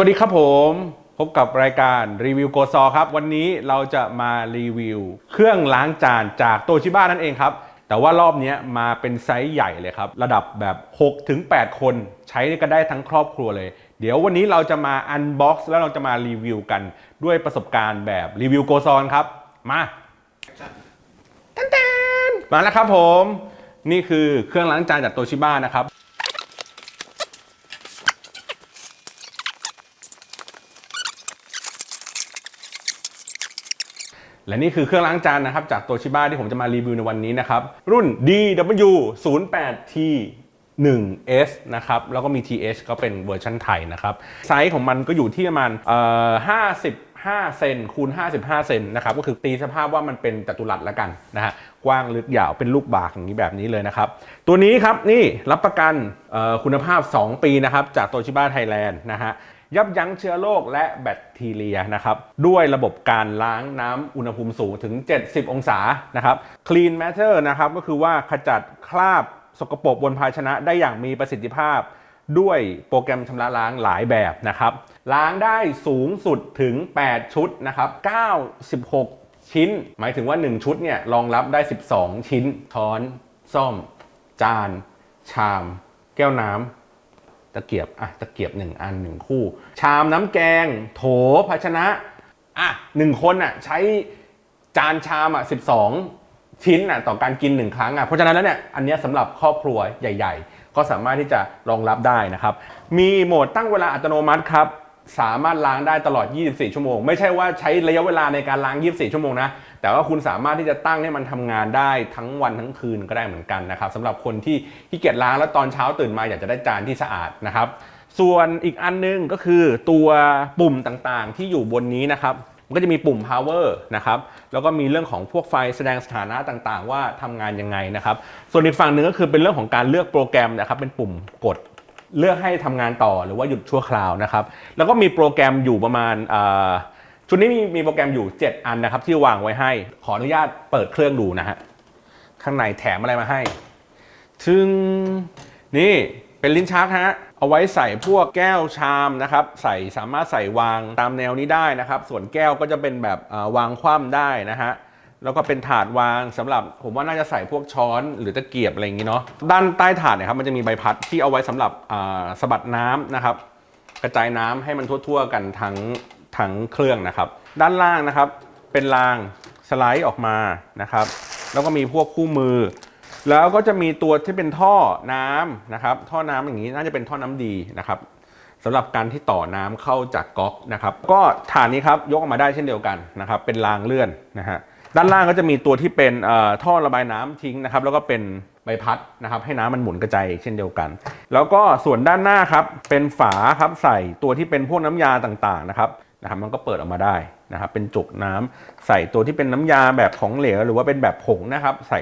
วัสดีครับผม พบกับรายการรีวิวโกซอครับ วันนี้เราจะมารีวิว เครื่องล้างจานจากโตชิบ้านั่นเองครับ แต่ว่ารอบนี้มาเป็นไซส์ใหญ่เลยครับ ระดับแบบ 6-8 คนใช้กันได้ทั้งครอบครัวเลย เดี๋ยววันนี้เราจะมาอันบ็อกซ์แล้วเราจะมารีวิวกันด้วยประสบการณ์แบบรีวิวโกซอนครับ มาตันนมาแล้วครับผม นี่คือเครื่องล้างจานจากโตชิบ้านะครับ และนี่คือเครื่องล้างจานนะครับ จากโตชิบ้าที่ผมจะมารีวิวในวันนี้นะครับ รุ่น DW 0 8 T 1 S นะครับ แล้วก็มี TH ก็เป็นเวอร์ชันไทยนะครับ ไซส์ของมันก็อยู่ที่ประมาณเอ่อ55 เซนคูณ 55 เซนนะครับ ก็คือตีสภาพว่ามันเป็นจัตุรัสแล้วกันนะฮะ กว้างลึกยาวเป็นลูกบากอย่างนี้แบบนี้เลยนะครับ ตัวนี้ครับนี่รับประกันคุณภาพ 2 ปีนะครับ จากโตชิบ้าไทยแลนด์นะฮะ ยับยั้งเชื้อโรคและแบคทีเรียนะครับด้วยระบบการล้างน้ำอุณหภูมิสูงถึง 70 องศานะครับ Clean Matter นะครับก็คือว่าขจัดคราบสกปรกบนภาชนะได้อย่างมีประสิทธิภาพ ด้วยโปรแกรมชำระล้างหลายแบบนะครับ ล้างได้สูงสุดถึง 8 ชุดนะครับ96 ชิ้น หมายถึงว่า 1 ชุดเนี่ยรองรับได้ 12 ชิ้นช้อน ซ่อม จาน ชาม แก้วน้ำะเกียบอะตะเกียบหนึ่งอันหนึ่งคู่ ชามน้ำแกง โถภาชนะอะหนึ่งคนอะใช้จานชามอะสิบสองชิ้นอะต่อการกินหนึ่งครั้งอะเพราะฉะนั้นแล้วเนี่ยอันเนี้ยสำหรับครอบครัวใหญ่ ๆ ก็สามารถที่จะรองรับได้นะครับ มีโหมดตั้งเวลาอัตโนมัติครับสามารถล้างได้ตลอด 24 ชั่วโมง ไม่ใช่ว่าใช้ระยะเวลาในการล้าง 24 ชั่วโมงนะ แต่ว่าคุณสามารถที่จะตั้งให้มันทำงานได้ทั้งวันทั้งคืนก็ได้เหมือนกันนะครับสำหรับคนที่ขี้เกียจล้างแล้วตอนเช้าตื่นมาอยากจะได้จานที่สะอาดนะครับส่วนอีกอันนึงก็คือตัวปุ่มต่างๆ ที่อยู่บนนี้นะครับมันก็จะมีปุ่ม power นะครับ แล้วก็มีเรื่องของพวกไฟแสดงสถานะต่างๆ ว่าทำงานยังไงนะครับ ส่วนอีกฝั่งหนึ่งก็คือเป็นเรื่องของการเลือกโปรแกรมนะครับ เป็นปุ่มกดเลือกให้ทำงานต่อหรือว่าหยุดชั่วคราวนะครับ แล้วก็มีโปรแกรมอยู่ประมาณอ่า ชุดนี้มีมีโปรแกรมอยู่ 7 อันนะครับ ที่วางไว้ให้ ขออนุญาตเปิดเครื่องดูนะฮะ ข้างในแถมอะไรมาให้ ถึงนี่เป็นลิ้นชักฮะ เอาไว้ใส่พวกแก้วชามนะครับ ใส่สามารถใส่วางตามแนวนี้ได้นะครับ ส่วนแก้วก็จะเป็นแบบวางคว่ำได้นะฮะ แล้วก็เป็นถาดวางสำหรับ ผมว่าน่าจะใส่พวกช้อนหรือตะเกียบอะไรอย่างนี้เนาะ ด้านใต้ถาดเนี่ยครับมันจะมีใบพัดที่เอาไว้สำหรับสะบัดน้ำนะครับ กระจายน้ำให้มันทั่ว ๆ กันทั้ง ทั้งเครื่องนะครับ ด้านล่างนะครับเป็นรางสไลด์ออกมานะครับ แล้วก็มีพวกคู่มือ แล้วก็จะมีตัวที่เป็นท่อน้ำนะครับ ท่อน้ำอย่างนี้น่าจะเป็นท่อน้ำดีนะครับสำหรับการที่ต่อน้ำเข้าจากก๊อกนะครับ ก็ฐานนี้ครับยกออกมาได้เช่นเดียวกันนะครับ เป็นรางเลื่อนนะฮะด้านล่างก็จะมีตัวที่เป็นเอ่อท่อระบายน้ำทิ้งนะครับ แล้วก็เป็นใบพัดนะครับ ให้น้ำมันหมุนกระจายเช่นเดียวกัน แล้วก็ส่วนด้านหน้าครับเป็นฝาครับใส่ตัวที่เป็นพวกน้ำยาต่างๆนะครับ นะครับมันก็เปิดออกมาได้นะครับเป็นจุกน้ำใส่ตัวที่เป็นน้ำยาแบบของเหลวหรือว่าเป็นแบบผงนะครับ ใส่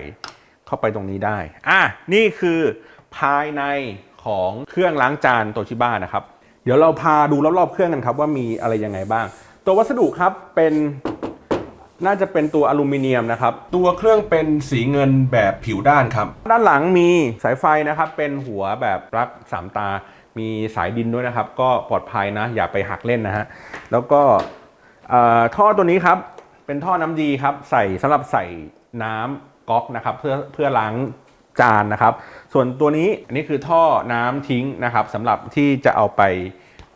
เข้าไปตรงนี้ได้อะนี่คือภายในของเครื่องล้างจานโตชิบ้านะครับ เดี๋ยวเราพาดูรอบๆเครื่องกันครับว่ามีอะไรยังไงบ้าง ตัววัสดุครับเป็นน่าจะเป็นตัวอลูมิเนียมนะครับ ตัวเครื่องเป็นสีเงินแบบผิวด้านครับ ด้านหลังมีสายไฟนะครับ เป็นหัวแบบปลั๊กสามตา มีสายดินด้วยนะครับ ก็ปลอดภัยนะ อย่าไปหักเล่นนะฮะแล้วก็ท่อตัวนี้ครับเป็นท่อน้ำดีครับ ใส่สำหรับใส่น้ำก๊อกนะครับ เพื่อเพื่อล้างจานนะครับ ส่วนตัวนี้อันนี้คือท่อน้ำทิ้งนะครับสำหรับที่จะเอาไป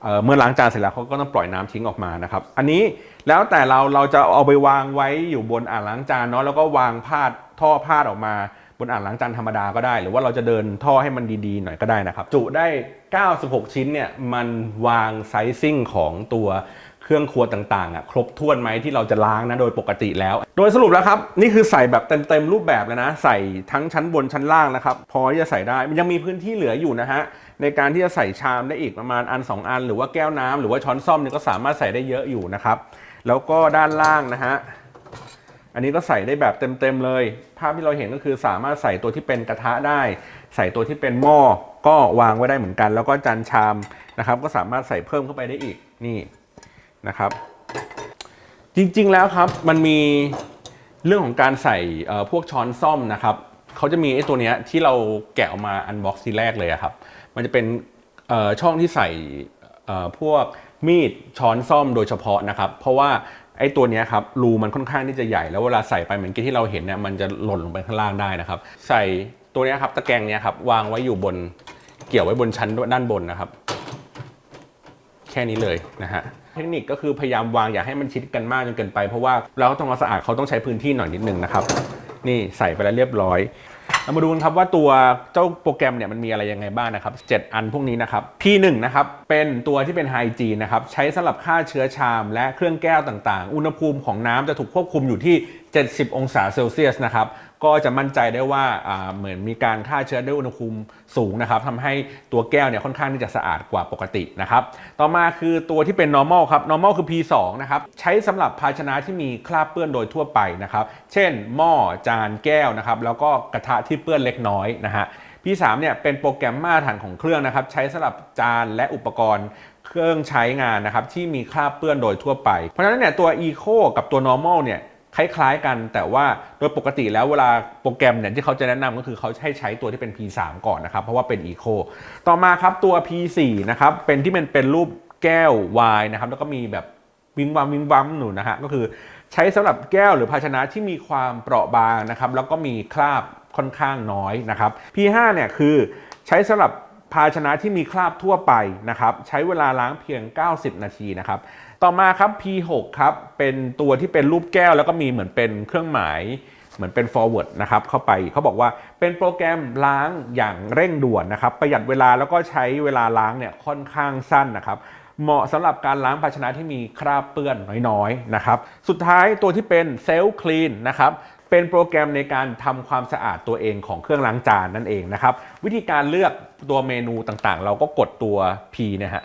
เเมื่อล้างจานเสร็จแล้วเขาก็ต้องปล่อยน้ำทิ้งออกมานะครับ อันนี้แล้วแต่เราเราจะเอาไปวางไว้อยู่บนอ่างล้างจานเนาะแล้วก็วางพาดท่อพาดออกมา บนอ่างล้างจานธรรมดาก็ได้ หรือว่าเราจะเดินท่อให้มันดีๆหน่อยก็ได้นะครับ จุได้ 96 ชิ้นเนี่ยมันวางไซซิ่งของตัวเครื่องครัวต่างๆอะครบถ้วนไหมที่เราจะล้างนะโดยปกติแล้ว โดยสรุปแล้วครับ นี่คือใส่แบบเต็มๆรูปแบบเลยนะ ใส่ทั้งชั้นบนชั้นล่างนะครับ พอที่จะใส่ได้มันยังมีพื้นที่เหลืออยู่นะฮะในการที่จะใส่ชามได้อีกประมาณอัน 2 อัน หรือว่าแก้วน้ำหรือว่าช้อนซ่อมเนี่ยก็สามารถใส่ได้เยอะอยู่นะครับแล้วก็ด้านล่างนะฮะ อันนี้ก็ใส่ได้แบบเต็มๆเลย ภาพที่เราเห็นก็คือสามารถใส่ตัวที่เป็นกระทะได้ ใส่ตัวที่เป็นหม้อก็วางไว้ได้เหมือนกัน แล้วก็จานชามนะครับ ก็สามารถใส่เพิ่มเข้าไปได้อีกนี่นะครับ จริงๆแล้วครับมันมีเรื่องของการใส่พวกช้อนซ่อมนะครับเขาจะมีไอ้ตัวเนี้ยที่เราแกะออกมาอันบ็อกซ์ทีแรกเลยครับ มันจะเป็นช่องที่ใส่พวกมีดช้อนซ่อมโดยเฉพาะนะครับ เพราะว่า ไอ้ตัวนี้ครับรูมันค่อนข้างที่จะใหญ่แล้วเวลาใส่ไปเหมือนที่เราเห็นเนี่ยมันจะหล่นลงไปข้างล่างได้นะครับ ใส่ตัวนี้ครับตะแกรงเนี้ยครับวางไว้อยู่บนเกี่ยวไว้บนชั้นด้านบนนะครับ แค่นี้เลยนะฮะเทคนิคก็คือพยายามวางอย่าให้มันชิดกันมากจนเกินไป เพราะว่าเราต้องเอาสะอาดเขาต้องใช้พื้นที่หน่อยนิดนึงนะครับ นี่ใส่ไปแล้วเรียบร้อย เรามาดูกันครับว่าตัวเจ้าโปรแกรมเนี่ยมันมีอะไรยังไงบ้างนะครับ 7 อันพวกนี้นะครับ P1 นะครับ เป็นตัวที่เป็นไฮจีนนะครับ ใช้สำหรับฆ่าเชื้อชามและเครื่องแก้วต่างๆ อุณหภูมิของน้ำจะถูกควบคุมอยู่ที่ 70 องศาเซลเซียสนะครับ ก็จะมั่นใจได้ว่าเหมือนมีการฆ่าเชื้อด้วยอุณหภูมิสูงนะครับทำให้ตัวแก้วเนี่ยค่อนข้างที่จะสะอาดกว่าปกตินะครับต่อมาคือตัวที่เป็น normal ครับ normal คือ P2 นะครับใช้สำหรับภาชนะที่มีคราบเปื้อนโดยทั่วไปนะครับเช่น หม้อจานแก้วนะครับแล้วก็กระทะที่เปื้อนเล็กน้อยนะฮะ P3 เนี่ยเป็นโปรแกรมมาตรฐานของเครื่องนะครับใช้สำหรับจานและอุปกรณ์เครื่องใช้งานนะครับที่มีคราบเปื้อนโดยทั่วไป เพราะฉะนั้นเนี่ยตัว Eco กับตัว Normal เนี่ย คล้ายๆกัน แต่ว่าโดยปกติแล้วเวลาโปรแกรมเนี่ยที่เขาจะแนะนำก็คือเขาให้ใช้ตัวที่เป็น P3 ก่อนนะครับ เพราะว่าเป็น Eco ต่อมาครับตัว P4 นะครับเป็นที่มันเป็นรูปแก้ววายนะครับแล้วก็มีแบบวิงวัมวิงวัมหนูนะฮะก็คือใช้สำหรับแก้วหรือภาชนะที่มีความเปราะบางนะครับแล้วก็มีคราบค่อนข้างน้อยนะครับ P5 เนี่ยคือใช้สำหรับ ภาชนะที่มีคราบทั่วไปนะครับ ใช้เวลาล้างเพียง 90 นาทีนะครับ ต่อมาครับ P6 ครับ เป็นตัวที่เป็นรูปแก้ว แล้วก็มีเหมือนเป็นเครื่องหมายเหมือนเป็น forward นะครับเข้าไปเขาบอกว่าเป็นโปรแกรมล้างอย่างเร่งด่วนนะครับ ประหยัดเวลาแล้วก็ใช้เวลาล้างเนี่ยค่อนข้างสั้นนะครับเหมาะสำหรับการล้างภาชนะที่มีคราบเปื้อนน้อยๆนะครับ สุดท้ายตัวที่เป็นเซลล์คลีนนะครับ เป็นโปรแกรมในการทำความสะอาดตัวเองของเครื่องล้างจานนั่นเองนะครับ วิธีการเลือกตัวเมนูต่างๆ เราก็กดตัว P นะฮะ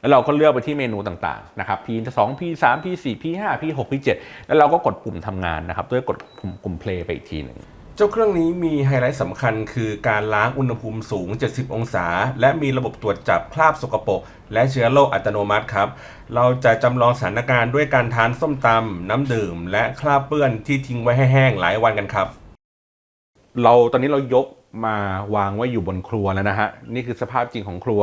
แล้วเราก็เลือกไปที่เมนูต่างๆนะครับ P 2 P 3 P 4 P 5 P 6 P 7แล้วเราก็กดปุ่มทำงานนะครับด้วยกดปุ่ม play ไปอีกทีหนึ่ง จ้าเครื่องนี้มีไฮไลท์สำคัญคือการล้างอุณหภูมิสูง 70 องศา และมีระบบตรวจจับคราบสกปรกและเชื้อโรคอัตโนมัติครับ เราจะจำลองสถานการณ์ด้วยการทานส้มตำน้ำดื่ม และคราบเปื้อนที่ทิ้งไว้ให้แห้งหลายวันกันครับ เราตอนนี้เรายกมาวางไว้อยู่บนครัวแล้วนะฮะ นี่คือสภาพจริงของครัว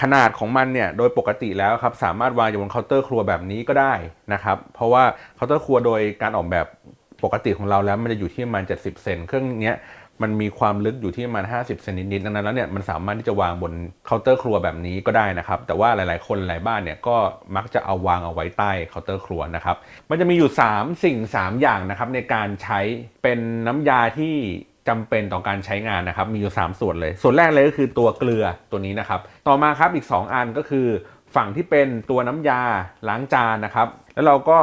ขนาดของมันเนี่ยโดยปกติแล้วครับสามารถวางอยู่บนเคาน์เตอร์ครัวแบบนี้ก็ได้นะครับ เพราะว่าเคาน์เตอร์ครัวโดยการออกแบบ ปกติของเราแล้วมันจะอยู่ที่ประมาณ 70 เซนเครื่องนี้มันมีความลึกอยู่ที่ประมาณ 50 เซนนิดๆดังนั้นแล้วเนี่ยมันสามารถที่จะวางบนเคาน์เตอร์ครัวแบบนี้ก็ได้นะครับ แต่ว่าหลายๆ คนหลายบ้านเนี่ยก็มักจะเอาวางเอาไว้ใต้เคาน์เตอร์ครัวนะครับ มันจะมีอยู่ 3 สิ่ง 3 อย่างนะครับในการใช้เป็นน้ำยาที่จำเป็นต่อการใช้งานนะครับ มีอยู่ 3 ส่วนเลย ส่วนแรกเลยก็คือตัวเกลือตัวนี้นะครับ ต่อมาครับอีก 2 อันก็คือ ฝั่งที่เป็นตัวน้ำยาล้างจานนะครับ แล้วเราก็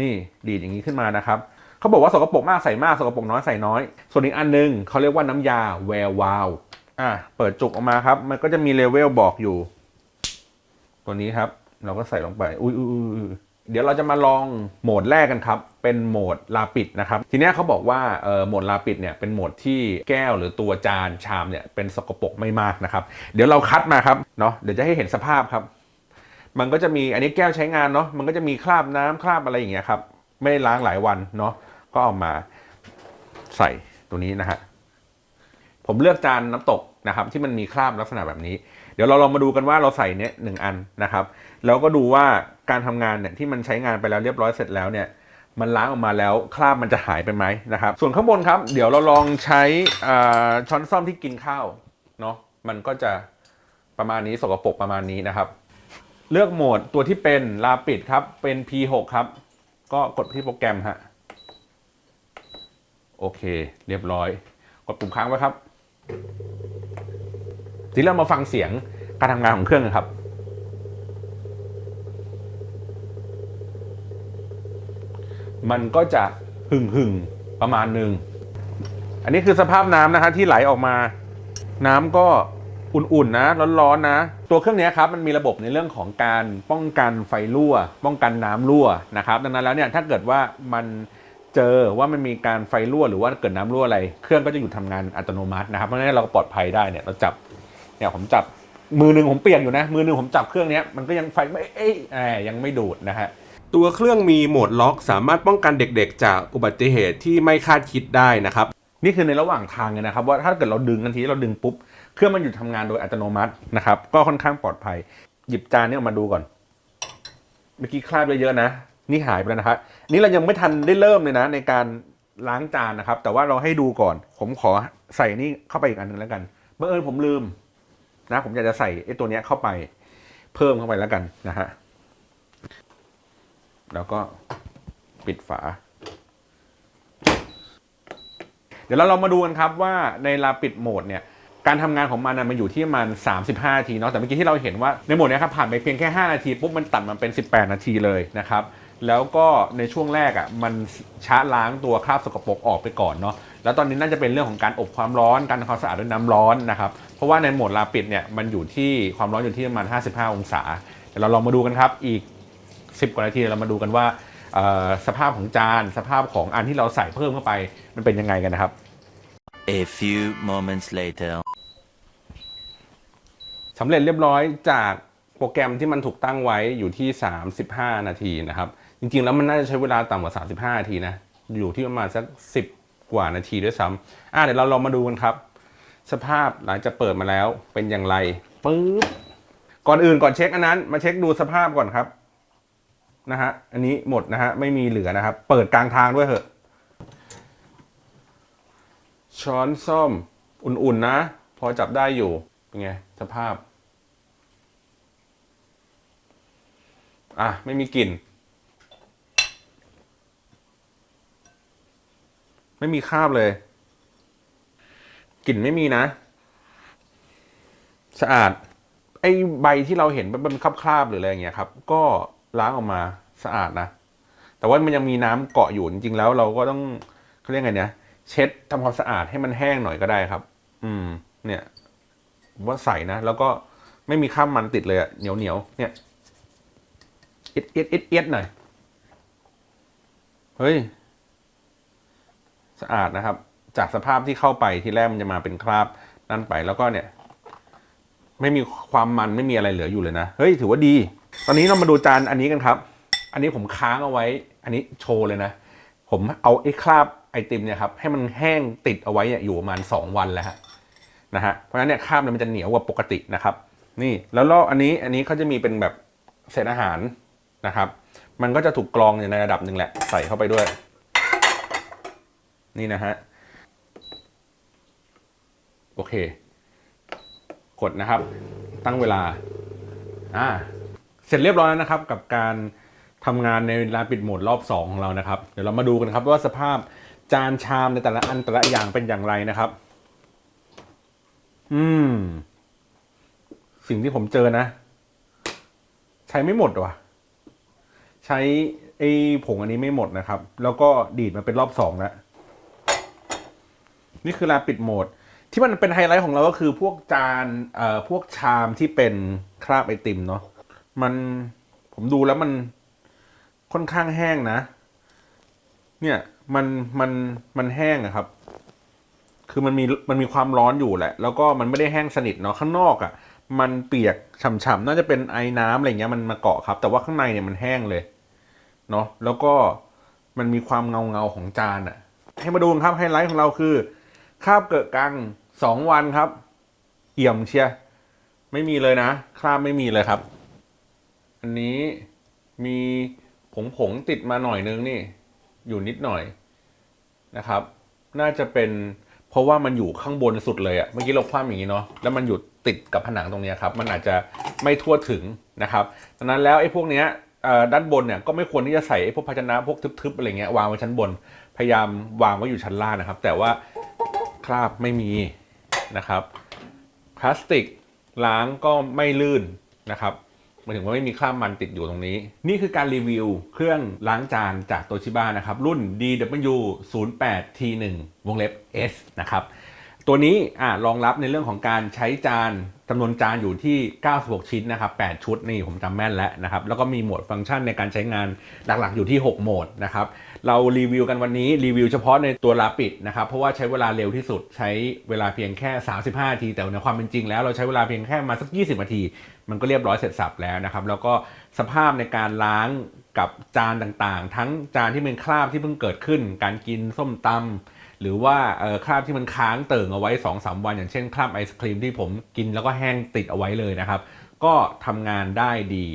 นี่ดีดอย่างนี้ขึ้นมานะครับ เขาบอกว่าสกปรกมากใส่มากสกปรกน้อยใส่น้อย ส่วนอีกอันหนึงเขาเรียกว่าน้ำยาแวร์วาวอะเปิดจุกออกมาครับ มันก็จะมีเลเวลบอกอยู่ ตัวนี้ครับ เราก็ใส่ลงไปอุ้ยอุ้ยอุ้ยอุ้ยเดี๋ยวเราจะมาลองโหมดแรกกันครับ เป็นโหมดลาปิดนะครับ ทีนี้เขาบอกว่าเอ่อโหมดลาปิดเนี่ยเป็นโหมดที่แก้วหรือตัวจานชามเนี่ยเป็นสกปรกไม่มากนะครับ เดี๋ยวเราคัดมาครับเนาะเดี๋ยวจะให้เห็นสภาพครับ มันก็จะมีอันนี้แก้วใช้งานเนาะมันก็จะมีคราบน้ำคราบอะไรอย่างเงี้ยครับไม่ได้ล้างหลายวันเนาะ ก็เอามาใส่ตัวนี้นะฮะผมเลือกจานน้ำตกนะครับ ที่มันมีคราบลักษณะแบบนี้ เดี๋ยวเราลองมาดูกันว่าเราใส่เนี้ยหนึ่งอันนะครับ แล้วก็ดูว่าการทำงานเนี่ยที่มันใช้งานไปแล้วเรียบร้อยเสร็จแล้วเนี่ย มันล้างออกมาแล้วคราบมันจะหายไปไหมนะครับ ส่วนข้างบนครับ เดี๋ยวเราลองใช้อ่าช้อนซ่อมที่กินข้าวเนาะมันก็จะประมาณนี้สกปรกประมาณนี้นะครับ เลือกโหมดตัวที่เป็นลาปิดครับเป็น P6 ครับ ก็กดที่โปรแกรมฮะ โอเค เรียบร้อย กดปุ่มค้างไว้ครับ ทีนี้เรามาฟังเสียงการทำงานของเครื่องกันครับ มันก็จะหึ่งหึ่งประมาณหนึ่ง อันนี้คือสภาพน้ำนะฮะที่ไหลออกมา น้ำก็อุ่นๆนะร้อนๆนะ ตัวเครื่องนี้ครับมันมีระบบในเรื่องของการป้องกันไฟรั่ว ป้องกันน้ำรั่วนะครับ ดังนั้นแล้วเนี่ยถ้าเกิดว่ามัน เจอว่ามันมีการไฟรั่วหรือว่าเกิดน้ำรั่วอะไร เครื่องก็จะหยุดทำงานอัตโนมัตินะครับเพราะฉะนั้นเราก็ปลอดภัยได้เนี่ยเราจับเนี่ยผมจับมือหนึ่งผมเปียกอยู่นะ มือหนึ่งผมจับเครื่องเนี้ยมันก็ยังไฟไม่เอ้ยแหมยังไม่ดูดนะฮะตัวเครื่องมีโหมดล็อก สามารถป้องกันเด็กๆ จากอุบัติเหตุที่ไม่คาดคิดได้นะครับ นี่คือในระหว่างทางเลยนะครับ ว่าถ้าเกิดเราดึงทันทีเราดึงปุ๊บเครื่องมันหยุดทำงานโดยอัตโนมัตินะครับ ก็ค่อนข้างปลอดภัย หยิบจานนี้ออกมาดูก่อน เมื่อกี้คราบเยอะๆนะ นี่หายไปแล้วนะครับนี่เรายังไม่ทันได้เริ่มเลยนะ ในการล้างจานนะครับ แต่ว่าเราให้ดูก่อน ผมขอใส่นี่เข้าไปอีกอันหนึงแล้วกันเมื่อเอิญผมลืมนะ ผมอยากจะใส่ไอ้ตัวเนี้ยเข้าไป เพิ่มเข้าไปแล้วกันนะฮะแล้วก็ปิดฝา เดี๋ยวเราลองมาดูกันครับว่าในลาปิดโหมดเนี่ยการทำงานของมันนะมันอยู่ที่ประมาณ 35 นาทีเนาะแต่เมื่อกี้ที่เราเห็นว่าในโหมดนี้ครับผ่านไปเพียงแค่ 5 นาทีปุ๊บมันตัดมันเป็น 18 นาทีเลยนะครับ แล้วก็ในช่วงแรกอะมันช้าล้างตัวคราบสกปรกออกไปก่อนเนาะแล้วตอนนี้น่าจะเป็นเรื่องของการอบความร้อนการทำความสะอาดด้วยน้ำร้อนนะครับเพราะว่าในโหมดลาปิดเนี่ยมันอยู่ที่ความร้อนอยู่ที่ประมาณ 55 องศาเดี๋ยวเราลองมาดูกันครับอีก 10 กว่านาทีเรามาดูกันว่าเอ่อสภาพของจานสภาพของอันที่เราใส่เพิ่มเข้าไปมันเป็นยังไงกันนะครับ A few moments later. สำเร็จเรียบร้อยจากโปรแกรมที่มันถูกตั้งไว้อยู่ที่ 35 นาทีนะครับ จริงๆ แล้วมันน่าจะใช้เวลาต่ำกว่า 35 นาทีนะ อยู่ที่ประมาณสัก 10 กว่านาทีด้วยซ้ำอะเดี๋ยวเราลองมาดูกันครับ สภาพหลังจากเปิดมาแล้วเป็นอย่างไรปึ๊บก่อนอื่นก่อนเช็คอันนั้น มาเช็คดูสภาพก่อนครับนะฮะอันนี้หมดนะฮะไม่มีเหลือนะครับ เปิดกลางทางด้วยเหอะ ช้อนส้อมอุ่นๆนะ พอจับได้อยู่เป็นไงสภาพ อะ ไม่มีกลิ่น ไม่มีคราบเลย กลิ่นไม่มีนะ สะอาด ไอ้ใบที่เราเห็นมันเป็นคราบๆหรืออะไรอย่างเงี้ยครับ ก็ล้างออกมาสะอาดนะ แต่ว่ามันยังมีน้ำเกาะอยู่จริงๆแล้วเราก็ต้องเขาเรียกไงเนี่ยเช็ดทำความสะอาดให้มันแห้งหน่อยก็ได้ครับ อืม เนี่ยว่าใส่นะแล้วก็ไม่มีข้ามมันติดเลยอะเหนียวเหนียวเนี่ยเอ็ดเอ็ดเอ็ดเอ็ดหน่อยเฮ้ย สะอาดนะครับ จากสภาพที่เข้าไปที่แรกมันจะมาเป็นคราบนั่นไปแล้วก็เนี่ย ไม่มีความมันไม่มีอะไรเหลืออยู่เลยนะ เฮ้ยถือว่าดี ตอนนี้เรามาดูจานอันนี้กันครับ อันนี้ผมค้างเอาไว้ อันนี้โชว์เลยนะ ผมเอาไอ้คราบไอติมเนี่ยครับให้มันแห้งติดเอาไว้เนี่ยอยู่ประมาณ 2 วันแล้วฮะนะฮะเพราะฉะนั้นเนี่ยคราบเนี่ยมันจะเหนียวกว่าปกตินะครับ นี่แล้วลอกอันนี้อันนี้เขาจะมีเป็นแบบเศษอาหารนะครับ มันก็จะถูกกรองในระดับหนึ่งแหละใส่เข้าไปด้วย นี่นะฮะ โอเค กดนะครับ ตั้งเวลา อ่า เสร็จเรียบร้อยแล้วนะครับ กับการทำงานในเวลาปิดโหมดรอบ 2 ของเรานะครับ เดี๋ยวเรามาดูกันครับว่าสภาพจานชามในแต่ละอันแต่ละอย่างเป็นอย่างไรนะครับ อืม สิ่งที่ผมเจอนะ ใช้ไม่หมดว่ะ ใช้ไอ้ผงอันนี้ไม่หมดนะครับ แล้วก็ดีดมาเป็นรอบสองแล้ว นี่คือลาปิดโหมด ที่มันเป็นไฮไลท์ของเราก็คือพวกจานเอ่อพวกชามที่เป็นคราบไอติมเนาะมันผมดูแล้วมันค่อนข้างแห้งนะ เนี่ยมันมันมันแห้งอะครับ คือมันมีมันมีความร้อนอยู่แหละ แล้วก็มันไม่ได้แห้งสนิทเนาะข้างนอกอะ่ะ มันเปียกฉ่ำๆน่าจะเป็นไอ้น้ำอะไรเงี้ยมันมาเกาะครับ แต่ว่าข้างในเนี่ยมันแห้งเลยเนาะแล้วก็มันมีความเงาเงาของจานอะ่ะ ให้มาดูครับไฮไลท์ของเราคือ คราบเกิดกังสองวันครับ เอี่ยมเชียไม่มีเลยนะคราบไม่มีเลยครับ อันนี้มีผงผงๆติดมาหน่อยนึงนี่ อยู่นิดหน่อยนะครับ น่าจะเป็นเพราะว่ามันอยู่ข้างบนสุดเลยอะเมื่อกี้เราคว่ำอย่างนี้เนาะแล้วมันอยู่ติดกับผนังตรงนี้ครับ มันอาจจะไม่ทั่วถึงนะครับดังนั้นแล้วไอ้พวกเนี้ยด้านบนเนี่ยก็ไม่ควรที่จะใส่ไอ้พวกภาชนะพวกทึบๆอะไรเงี้ยวางไว้ชั้นบน พยายามวางไว้อยู่ชั้นล่างนะครับ แต่ว่า คราบไม่มีนะครับ พลาสติกล้างก็ไม่ลื่นนะครับหมายถึงว่าไม่มีคราบมันติดอยู่ตรงนี้ นี่คือการรีวิวเครื่องล้างจานจากโตชิบ้านะครับ รุ่น DW 0 8 T 1 วงเล็บ S นะครับ ตัวนี้อ่ารองรับในเรื่องของการใช้จานจำนวนจานอยู่ที่ 96 ชิ้นนะครับ 8 ชุดนี่ผมจำแม่นแล้วนะครับ แล้วก็มีโหมดฟังก์ชันในการใช้งานหลักๆอยู่ที่ 6 โหมดนะครับ เรารีวิวกันวันนี้รีวิวเฉพาะในตัวลาปิดนะครับ เพราะว่าใช้เวลาเร็วที่สุดใช้เวลาเพียงแค่ 35นาที แต่ในความเป็นจริงแล้วเราใช้เวลาเพียงแค่มาสัก 20นาที มันก็เรียบร้อยเสร็จสับแล้วนะครับ แล้วก็สภาพในการล้างกับจานต่างๆ ทั้งจานที่เป็นคราบที่เพิ่งเกิดขึ้น การกินส้มตำ หรือว่าคราบที่มันค้างเติ่งเอาไว้2อสวัน อย่างเช่นคราบไอศครีมที่ผมกินแล้วก็แห้งติดเอาไว้เลยนะครับ ก็ทำงานได้ดี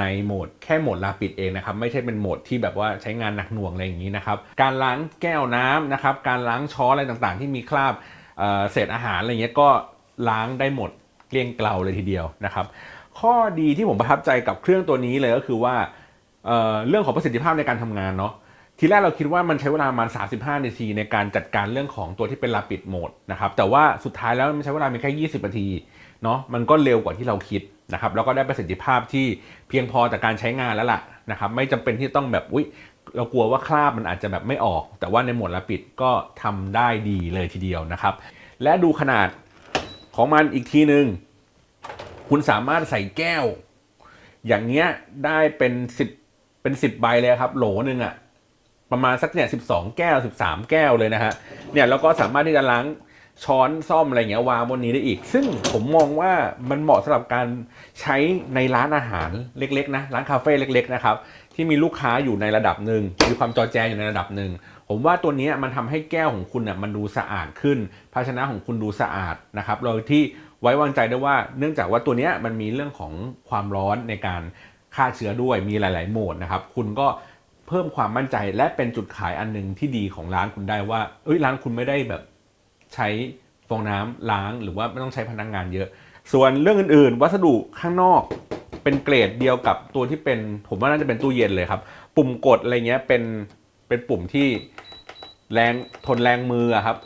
ในโหมดแค่โหมดลาปิดเองนะครับ ไม่ใช่เป็นโหมดที่แบบว่าใช้งานหนักหน่วงอะไรอย่างนี้นะครับ การล้างแก้วน้ำนะครับ การล้างช้อนอะไรต่างๆ ที่มีคราบเเศษอาหารอะไรเงี้ยก็ล้างได้หมดเกลี้ยงเกลาเลยทีเดียวนะครับ ข้อดีที่ผมประทับใจกับเครื่องตัวนี้เลยก็คือว่าเอเรื่องของประสิทธิภาพในการทำงานเนาะ ทีแรกเราคิดว่ามันใช้เวลาประมาณ 35 นาทีในการจัดการเรื่องของตัวที่เป็น rapid mode นะครับ แต่ว่าสุดท้ายแล้วมันใช้เวลาเพียงแค่ 20 นาทีเนาะ มันก็เร็วกว่าที่เราคิดนะครับ แล้วก็ได้ประสิทธิภาพที่เพียงพอต่อการใช้งานแล้วล่ะนะครับ ไม่จำเป็นที่ต้องแบบ อุ๊ย เรากลัวว่าคราบมันอาจจะแบบไม่ออก แต่ว่าในโหมด rapid ก็ทำได้ดีเลยทีเดียวนะครับ และดูขนาดของมันอีกทีหนึ่งคุณสามารถใส่แก้ว อย่างเงี้ยได้เป็นสิบเป็นสิบใบเลยครับ โหลหนึ่งอะ ประมาณสักเนี่ยสิบสองแก้วสิบสามแก้วเลยนะฮะเนี่ยแล้วก็สามารถที่จะล้างช้อนซ่อมอะไรเงี้ยวางบนนี้ได้อีก ซึ่งผมมองว่ามันเหมาะสำหรับการใช้ในร้านอาหารเล็กๆนะร้านคาเฟ่เล็กๆนะครับที่มีลูกค้าอยู่ในระดับหนึ่งมีความจอแจอยู่ในระดับหนึ่งผมว่าตัวนี้มันทำให้แก้วของคุณน่ะมันดูสะอาดขึ้น ภาชนะของคุณดูสะอาดนะครับโดยที่ไว้วางใจได้ว่า เนื่องจากว่าตัวนี้มันมีเรื่องของความร้อนในการฆ่าเชื้อด้วยมีหลาย ๆ โหมดนะครับ คุณก็ เพิ่มความมั่นใจและเป็นจุดขายอันหนึ่งที่ดีของร้านคุณได้ว่า เอ้ยร้านคุณไม่ได้แบบใช้ฟองน้ำล้างหรือว่าไม่ต้องใช้พนักงานเยอะ ส่วนเรื่องอื่นๆ วัสดุข้างนอกเป็นเกรดเดียวกับตัวที่เป็น ผมว่าน่าจะเป็นตู้เย็นเลยครับ ปุ่มกดอะไรเงี้ยเป็นเป็นปุ่มที่แรงทนแรงมือครับ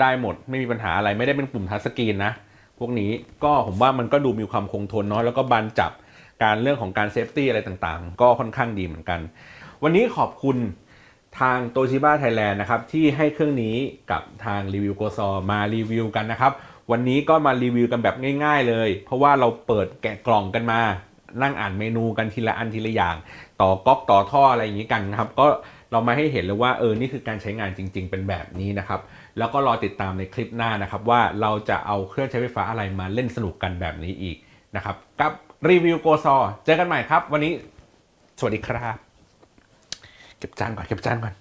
ได้หมดไม่มีปัญหาอะไรไม่ได้เป็นปุ่มทัชสกรีนนะ พวกนี้ก็ผมว่ามันก็ดูมีความคงทนเนาะแล้วก็บานจับการเรื่องของการเซฟตี้อะไรต่างๆ ก็ค่อนข้างดีเหมือนกัน วันนี้ขอบคุณทางโตชิบ้าไทยแลนด์นะครับที่ให้เครื่องนี้กับทางรีวิวโกซอมารีวิวกันนะครับ วันนี้ก็มารีวิวกันแบบง่าย ๆ เลย เพราะว่าเราเปิดแกะกล่องกันมานั่งอ่านเมนูกันทีละอันทีละอย่าง ต่อก๊อกต่อท่ออะไรอย่างนี้กันนะครับ ก็เรามาให้เห็นเลยว่าเออนี่คือการใช้งานจริง ๆ เป็นแบบนี้นะครับ แล้วก็รอติดตามในคลิปหน้านะครับ ว่าเราจะเอาเครื่องใช้ไฟฟ้าอะไรมาเล่นสนุกกันแบบนี้อีกนะครับกับรีวิวโกซอเจอกันใหม่ครับ วันนี้ สวัสดีครับ เก็บจานก่อนเก็บจานก่อน